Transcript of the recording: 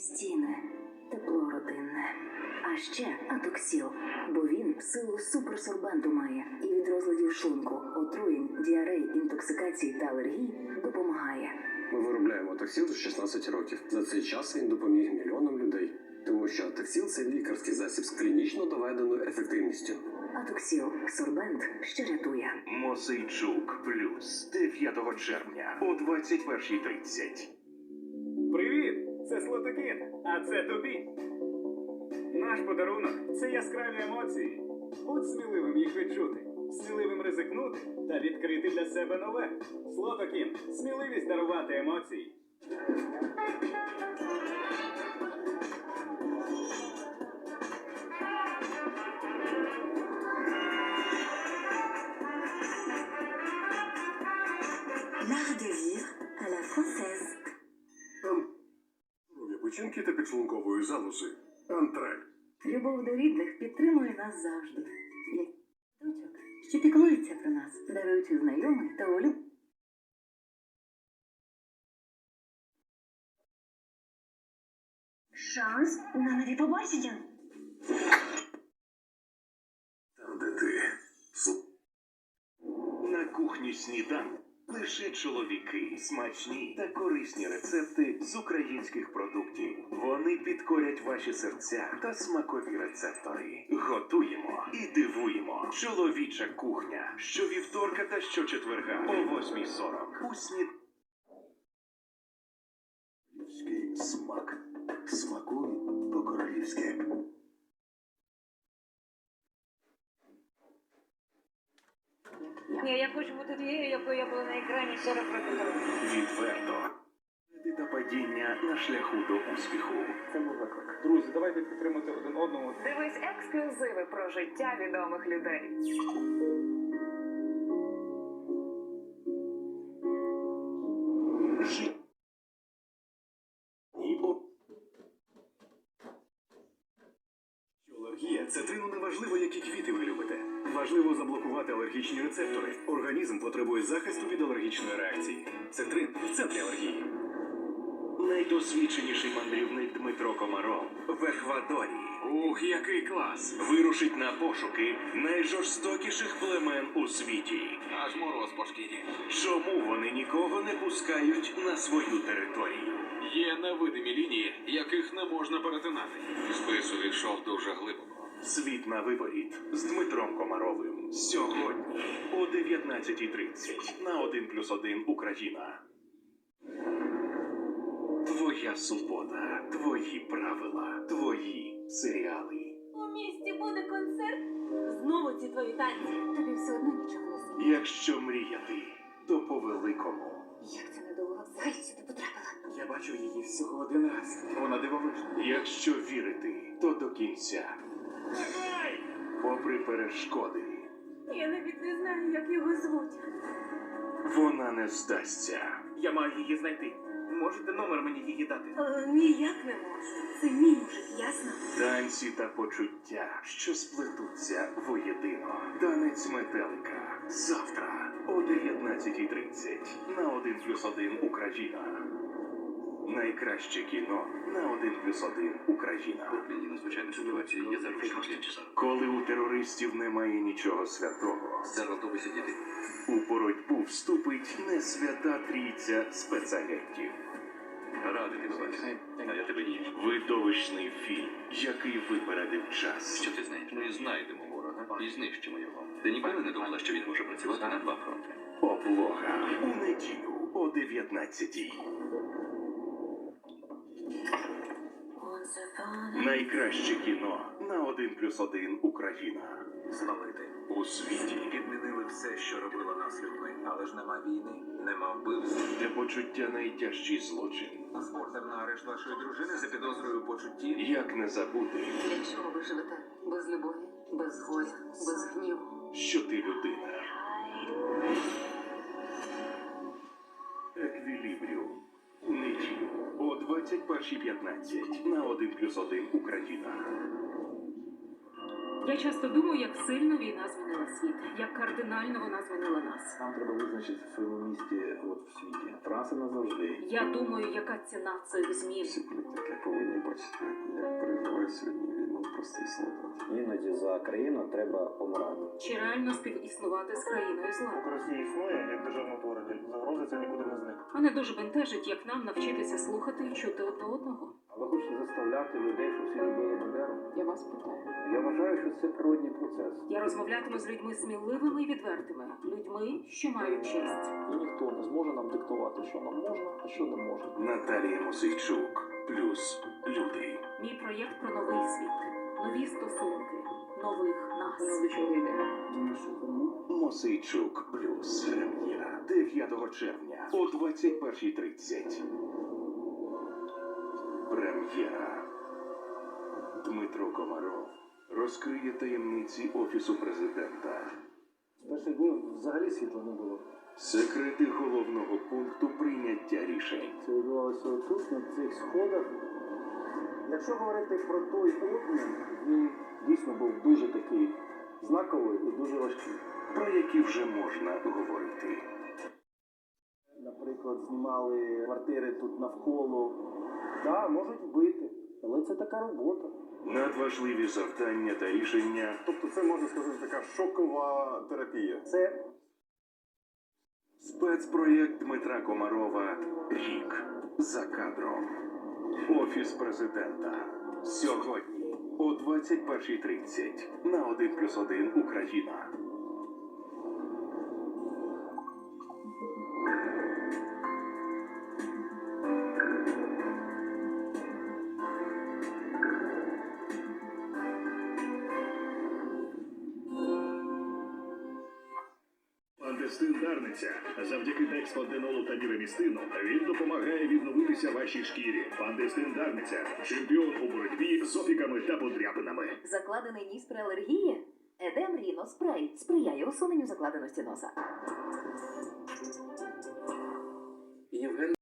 стіни, тепло родинне. А ще атоксіл, бо він силу суперсорбенту має і від розладів шлунку, отруєнь, діарей, інтоксикацій та алергій допомагає. Ми виробляємо таксіл з 16 років. За цей час він допоміг мільйонам людей. Тому що таксіл це лікарський засіб з клінічно доведеною ефективністю. Атоксіл сорбент, що рятує. Мосейчук плюс 9 червня о 21.30. Це Слотокіт, а це тобі. Наш подарунок це яскраві емоції. Будь сміливим їх відчути, сміливим ризикнути та відкрити для себе нове. Слотокін сміливість дарувати емоції. L'art печінки та підшлункової залози. Антраль. Любов до рідних підтримує нас завжди. Як дочок, що піклується про нас, даруючи знайомих та улюб. Шанс на нові побачення. Там, де ти. На кухні сніданку лише чоловіки, смачні та корисні рецепти з українських продуктів. Вони підкорять ваші серця та смакові рецептори. Готуємо і дивуємо. Чоловіча кухня щовівторка та щочетверга о 8.40. У снід... Людський смак. Смакуй по-королівськи. Ні, я хочу бути тією, якою я була на екрані 40 років тому. Відверто. Та падіння на шляху до успіху. Це був виклик. Друзі, давайте підтримати один одного. Дивись ексклюзиви про життя відомих людей. Алергія це трину неважливо, які квіти ви любите. Важливо заблокувати алергічні рецептори. Організм потребує захисту від алергічної реакції. Цитрин в центрі алергії. Найдосвідченіший мандрівник Дмитро Комаров в Еквадорі. Ух, який клас! Вирушить на пошуки найжорстокіших племен у світі. Аж мороз по шкірі. Чому вони нікого не пускають на свою територію? Є невидимі лінії, яких не можна перетинати. Спису війшов дуже глибоко. Світ на виворіт з Дмитром Комаровим. Сьогодні о 19.30 на 1 плюс 1 Україна. Твоя субота, твої правила, твої серіали. У місті буде концерт. Знову ці твої танці. Тобі все одно нічого не світить. Якщо мріяти, то по великому. Як це недовго взагалі сюди потрапила? Я бачу її всього один раз. Вона дивовижна. Якщо вірити, то до кінця. Попри перешкоди, Я навіть не знаю, як його звуть. вона не здасться. Я маю її знайти. Можете номер мені її дати? Е, ніяк не можу. Це мій мужик, ясно? Танці та почуття, що сплетуться воєдино. Танець метелика. Завтра о 19.30 на 1 плюс 1 Україна. Найкраще кіно на 1 плюс 1 Україна. Мені надзвичайної ситуації є заручники. Коли у терористів немає нічого святого, Зараз готові сидіти. у боротьбу вступить не свята трійця спецагентів. Радий тебе бачити. А я тебе ні. Видовищний фільм, який випередив час. Що ти знаєш? Ми знайдемо ворога і знищимо його. Ти ніколи не думала, що він може працювати на два фронти. Облога у неділю о 19 Найкраще кіно на 1 плюс 1 Україна. Славити. У світі, Відмінили все, що робило нас людьми. Але ж нема війни, нема вбивств. де почуття найтяжчий злочин. Ордер на арешт вашої дружини за підозрою у почутті. Як не забути, Для чого ви живете? Без любові, без горя, без гніву. що ти людина. Еквілібріум. У неділю 21.15 на 1 плюс 1 Україна. Я часто думаю, як сильно війна змінила світ, як кардинально вона змінила нас. Нам треба визначити в своєму місті от в світі. Траси назавжди. Я думаю, яка ціна цих змін. Всі політики повинні бачити, як переживає сьогодні війну простий солдат. Іноді за країну треба помирати. Чи реально співіснувати з країною зла? Росія існує як утворення, загрози це нікуди не зникне. Мене дуже бентежить, як нам навчитися слухати і чути одне одного. А ви хочете заставляти людей, щоб всі любили Бандеру? Я вас питаю. Я вважаю, що це природній процес. Я розмовлятиму з людьми сміливими і відвертими, людьми, що мають честь. І ніхто не зможе нам диктувати, що нам можна, а що не можна. Наталія Мосейчук. Плюс люди. Мій проєкт про новий світ, нові стосунки, нових нас. Мосейчук плюс 9 червня о 21.30. Прем'єра. Дмитро Комаров розкриє таємниці Офісу президента. З перших днів взагалі світла не було. Секрети головного пункту прийняття рішень. Це відбувалося отут, на цих сходах. Якщо говорити про той обмін, він дійсно був дуже такий знаковий і дуже важкий. про які вже можна говорити. Наприклад, знімали квартири тут навколо. Так, можуть вбити, але це така робота. Надважливі завдання та рішення Тобто це можна сказати така шокова терапія. Це Спецпроєкт Дмитра Комарова Рік за кадром. Офіс президента. Сьогодні о 21.30 на 1 плюс 1 Україна. Містин Завдяки дексподенолу та міромістину він допомагає відновитися вашій шкірі. Пандестин Дарниця чемпіон у боротьбі з опіками та подряпинами. Закладений ніс при алергії. Едем Ріно спрей сприяє усуненню закладеності носа. Євген